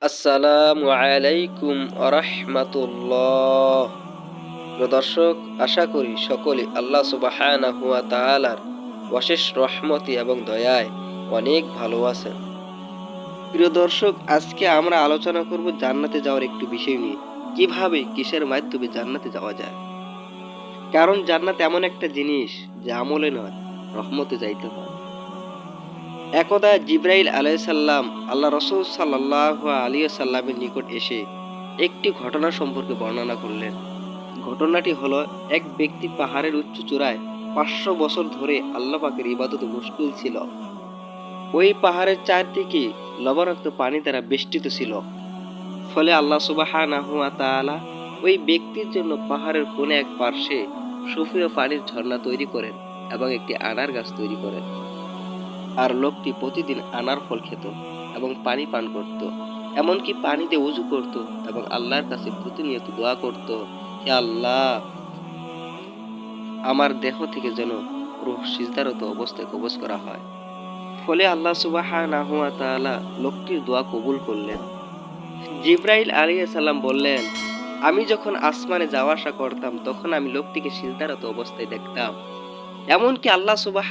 আসসালামু আলাইকুম দর্শক, আশা করি সকলে আল্লাহ অশেষ রহমতি এবং দয়ায় অনেক ভালো আছেন। প্রিয় দর্শক, আজকে আমরা আলোচনা করব জান্নাতে যাওয়ার একটু বিষয় নিয়ে। কীভাবে, কিসের মাধ্যমে জান্নাতে যাওয়া যায়? কারণ জান্নাত এমন একটা জিনিস যে আমলে নয়, রহমতে যাইতে হয়। একদা জিব্রাইল আলাইসাল্লাম আল্লাহ রসুল সাল্লাহ আলী সাল্লামের নিকট এসে একটি ঘটনা সম্পর্কে বর্ণনা করলেন। ঘটনাটি হলো, এক ব্যক্তি পাহাড়ের উচ্চ চূড়ায় পাঁচশো বছর ধরে আল্লাহ পাকের ইবাদত মুশকিল ছিল। ওই পাহাড়ের চারদিকে লবণাক্ত পানি দ্বারা বেষ্টিত ছিল। ফলে আল্লাহ সুবাহ ওই ব্যক্তির জন্য পাহাড়ের কোনে এক পার্শ্বে সুফিয় পানির ঝর্ণা তৈরি করেন এবং একটি আনার গাছ তৈরি করেন। আর লোকটি প্রতিদিন আনার ফল খেত এবং পানি পান করত। এমনকি পানিতে উজু করত এবং আল্লাহর কাছে প্রতিনিয়ত দোয়া করত, হে আল্লাহ, আমার দেহ থেকে যেন রূহ সিজদারত অবস্থায় কবজ করা হয়। ফলে আল্লাহ সুবাহ লোকটির দোয়া কবুল করলেন। জিব্রাইল আলী সাল্লাম বললেন, আমি যখন আসমানে যাওয়া আসা করতাম, তখন আমি লোকটিকে সিজদারত অবস্থায় দেখতাম। এমনকি আল্লাহ সুবাহ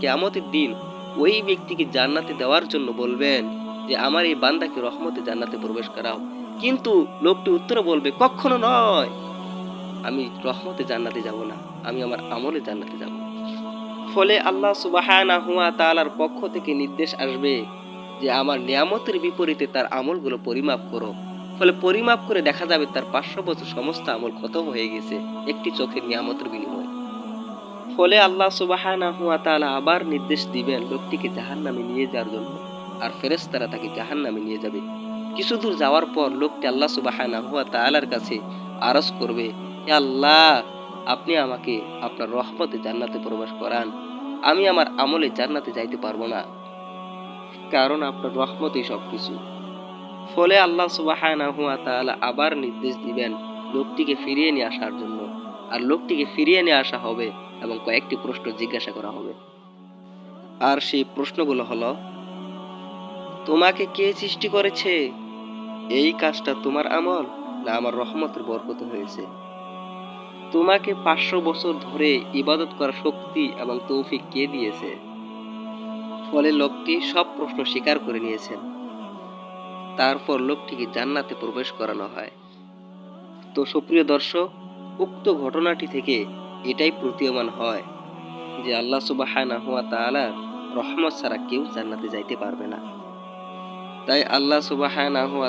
কেয়ামতের দিন ওই ব্যক্তিকে জান্নাতে দেওয়ার জন্য বলবেন যে, আমার এই বান্দাকে রহমতে জান্নাতে প্রবেশ করাও। কিন্তু লোকটি উত্তরে বলবে, কখনো নয়। আমি রহমতে জান্নাতে যাব না। আমি আমার আমলে জান্নাতে যাব। ফলে আল্লাহ সুবাহ তাআলার পক্ষ থেকে নির্দেশ আসবে যে, আমার নিয়ামতের বিপরীতে তার আমলগুলো পরিমাপ করো। ফলে পরিমাপ করে দেখা যাবে তার পাঁচশো বছর সমস্ত আমল খতম হয়ে গেছে একটি চোখের নিয়ামতের বিনিময়ে। ফলে আল্লাহ সুবাহানা হুয়া তাআলা আবার নির্দেশ দিবেন লোকটিকে জাহান নামে নিয়ে যাওয়ার জন্য। আর ফেরেশতারা তাকে জাহান নামে নিয়ে যাবে। কিছু দূর যাওয়ার পর লোকটি আল্লাহ সুবাহানা হুয়া তাআলার কাছে আরজ করবে আল্লাহ, আপনি আমাকে আপনার রহমতে জান্নাতে প্রবেশ করান। আমি আমার আমলে জান্নাতে যাইতে পারব না, কারণ আপনার রহমতেই সবকিছু। ফলে আল্লাহ সুবাহানা হুয়া তাআলা আবার নির্দেশ দিবেন লোকটিকে ফিরিয়ে নিয়ে আসার জন্য। আর লোকটিকে ফিরিয়ে নিয়ে আসা হবে এবং কয়েকটি প্রশ্ন জিজ্ঞাসা করা হবে। আর সেই প্রশ্নগুলো হলো, তোমাকে কে সৃষ্টি করেছে? এই কাজটা তোমার আমল না আমার রহমতের বরকত হয়েছে? তোমাকে পাঁচশো বছর ধরে ইবাদত করার শক্তি এবং তৌফিক কে দিয়েছে? ফলে লোকটি সব প্রশ্ন স্বীকার করে নিয়েছেন। তারপর লোকটিকে জান্নাতে প্রবেশ করানো হয়। তো সুপ্রিয় দর্শক, উক্ত ঘটনাটি থেকে এটাই প্রতীয়মান হয় যে আল্লাহ তাআলা রহমত ছাড়া কেউ জান্নাতে যাইতে পারবে না। তাই আল্লাহ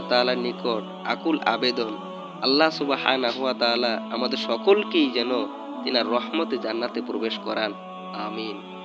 তাআলার নিকট আকুল আবেদন, আল্লাহ তাআলা আমাদের সকলকেই যেন তিনার রহমতে জান্নাতে প্রবেশ করান। আমিন।